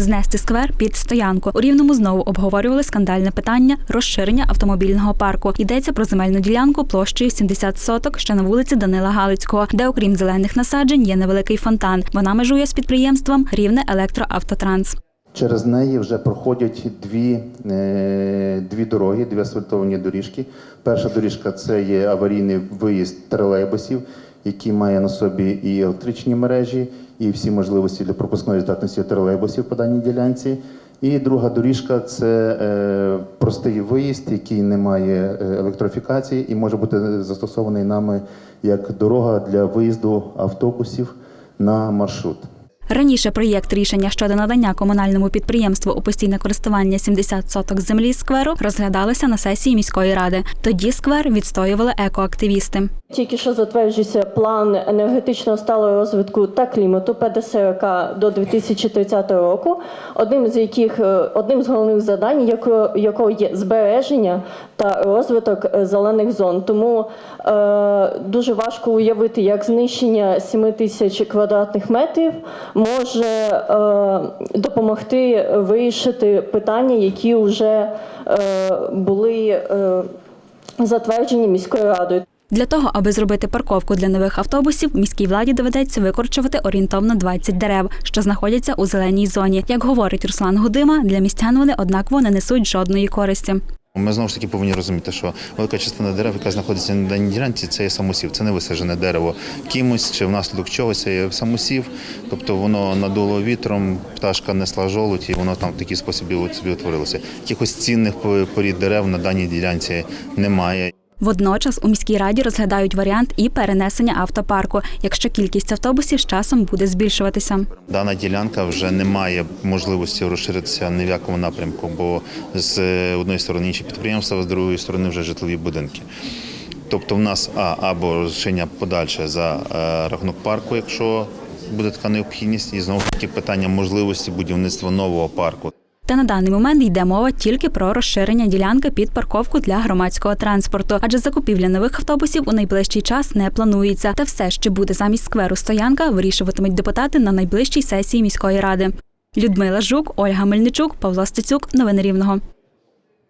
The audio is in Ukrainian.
знести сквер під стоянку. У рівному знову обговорювали скандальне питання розширення автомобільного парку. Йдеться про земельну ділянку площею 70 соток, що на вулиці Данила Галицького, де, окрім зелених насаджень, є невеликий фонтан. Вона межує з підприємством Рівне Електроавтотранс. Через неї вже проходять дві, е, дві дороги, дві асфальтовані доріжки. Перша доріжка це є аварійний виїзд тролейбусів, який має на собі і електричні мережі, і всі можливості для пропускної здатності тролейбусів по даній ділянці. І друга доріжка це е, простий виїзд, який не має е, електрифікації і може бути застосований нами як дорога для виїзду автобусів на маршрут. Раніше проєкт рішення щодо надання комунальному підприємству у постійне користування 70 соток землі скверу розглядалося на сесії міської ради. Тоді сквер відстоювали екоактивісти. Тільки що затверджується план енергетичного сталого розвитку та клімату ПДСРК до 2030 року. Одним з яких е, одним з головних завдань, яко- якого є збереження та розвиток е, зелених зон. Тому е, дуже важко уявити, як знищення 7 тисяч квадратних метрів може е, допомогти вирішити питання, які вже е, були е, затверджені міською радою. Для того, аби зробити парковку для нових автобусів, міській владі доведеться викорчувати орієнтовно 20 дерев, що знаходяться у зеленій зоні. Як говорить Руслан Гудима, для містян вони однаково не несуть жодної користі. Ми знову ж таки повинні розуміти, що велика частина дерев, яка знаходиться на даній ділянці, це є самосів. Це не висаджене дерево кимось чи внаслідок чогось є самосів. Тобто воно надуло вітром, пташка несла жолудь, і воно там в такий спосіб собі утворилося. Якихось цінних порід дерев на даній ділянці немає. Водночас у міській раді розглядають варіант і перенесення автопарку, якщо кількість автобусів з часом буде збільшуватися. Дана ділянка вже не має можливості розширитися ні в якому напрямку, бо з одної сторони інші підприємства, з другої сторони вже житлові будинки. Тобто в нас а, або розширення подальше за е, рахунок парку, якщо буде така необхідність, і знову таки питання можливості будівництва нового парку. Та на даний момент йде мова тільки про розширення ділянки під парковку для громадського транспорту, адже закупівля нових автобусів у найближчий час не планується. Та все, що буде замість скверу стоянка, вирішуватимуть депутати на найближчій сесії міської ради. Людмила Жук, Ольга Мельничук, Павло Стецюк. Новини Рівного.